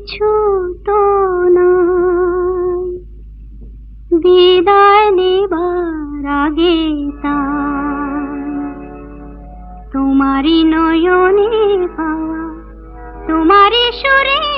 কিছু তো বিদায় নেবার আগে তোমারই নয়নে পাওয়া তোমারই সুরে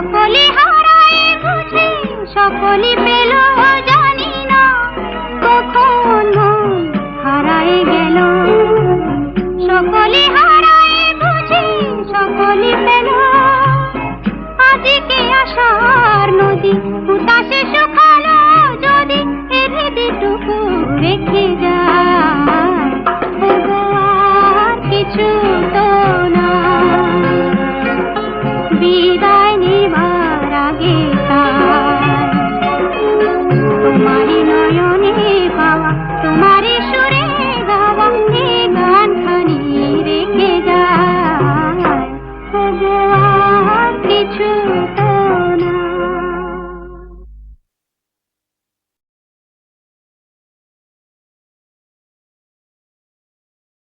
সকলে হারায় বুঝে, সকলে পেল জানি না, কখন হারায় গেল। সকলে হারায় সকলে পেল। আজকে আসার নদী হুতাশে শুকালো যদি এ রেখে যায় কিছু you.